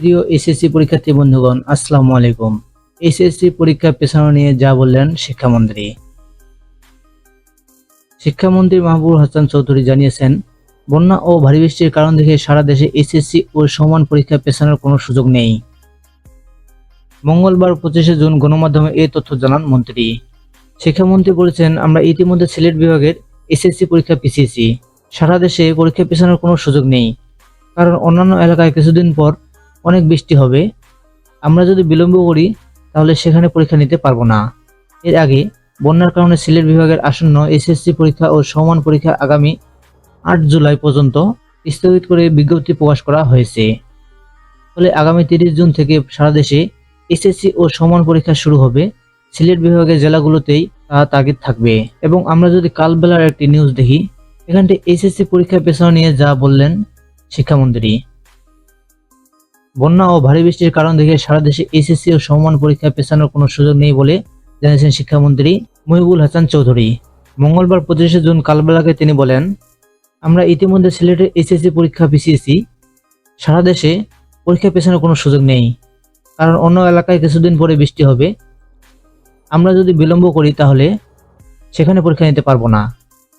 প্রিয় এসএসসি পরীক্ষার্থী বন্ধুগণ, আসসালামু আলাইকুম। এসএসসি পরীক্ষা পেছানো নিয়ে যা বললেন শিক্ষামন্ত্রী। শিক্ষামন্ত্রী মাহবুব হাসান চৌধুরী জানিয়েছেন, বন্যা ও ভারী বৃষ্টির কারণ দেখে সারা দেশে এসএসসি ও সমান পরীক্ষা পেছানোর কোনো সুযোগ নেই। মঙ্গলবার পঁচিশে জুন গণমাধ্যমে এই তথ্য জানান মন্ত্রী। শিক্ষামন্ত্রী বলেছেন, আমরা ইতিমধ্যে সিলেট বিভাগের এসএসসি পরীক্ষা পিছিয়েছি। সারা দেশে পরীক্ষা পেছানোর কোনো সুযোগ নেই। কারণ অন্যান্য এলাকায় কিছুদিন পর অনেক বৃষ্টি হবে। আমরা যদি বিলম্ব করি, তাহলে সেখানে পরীক্ষা নিতে পারব না। এর আগে বন্যার কারণে সিলেট বিভাগের আসন্ন এসএসসি পরীক্ষা ও সমান পরীক্ষা আগামী আট জুলাই পর্যন্ত স্থগিত করে বিজ্ঞপ্তি প্রকাশ করা হয়েছে। ফলে আগামী তিরিশ জুন থেকে সারা দেশে এসএসসি ও সমান পরীক্ষা শুরু হবে। সিলেট বিভাগের জেলাগুলোতেই তা তাগিদ থাকবে। এবং আমরা যদি কালবেলার একটি নিউজ দেখি, এখানটি এসএসসি পরীক্ষা পেছানো নিয়ে যা বললেন শিক্ষামন্ত্রী। বন্যা ও ভারী বৃষ্টির কারণ দেখে সারা দেশে এসএসসি ও সমমান পরীক্ষা পেছানোর কোনো সুযোগ নেই বলে জানিয়েছেন শিক্ষামন্ত্রী মহিবুল হাসান চৌধুরী। মঙ্গলবার পঁচিশে জুন কালবেলাকে তিনি বলেন, আমরা ইতিমধ্যে সিলেটে এসএসসি পরীক্ষা পিছিয়েছি। সারা দেশে পরীক্ষা পেছানোর কোনো সুযোগ নেই। কারণ অন্য এলাকায় কিছুদিন পরে বৃষ্টি হবে। আমরা যদি বিলম্ব করি তাহলে সেখানে পরীক্ষা নিতে পারব না।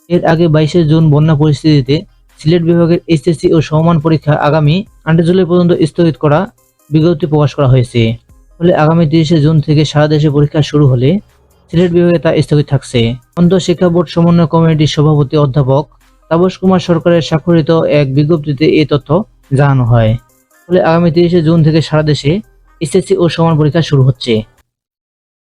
এর আগে বাইশে জুন বন্যা পরিস্থিতিতে সিলেট বিভাগের এইচএসসি ও সমমান পরীক্ষা আগামী আটই জুলাই পর্যন্ত স্থগিত করা বিজ্ঞপ্তি প্রকাশ করা হয়েছে। ফলে আগামী তিরিশে জুন থেকে সারা দেশে পরীক্ষা শুরু হলে সিলেট বিভাগে তা স্থগিত থাকছে। অন্ত শিক্ষা বোর্ড সমন্বয় কমিটির সভাপতি অধ্যাপক তাপস কুমার সরকারের স্বাক্ষরিত এক বিজ্ঞপ্তিতে এই তথ্য জানানো হয়। ফলে আগামী তিরিশে জুন থেকে সারা দেশে এসএসসি ও সমান পরীক্ষা শুরু হচ্ছে।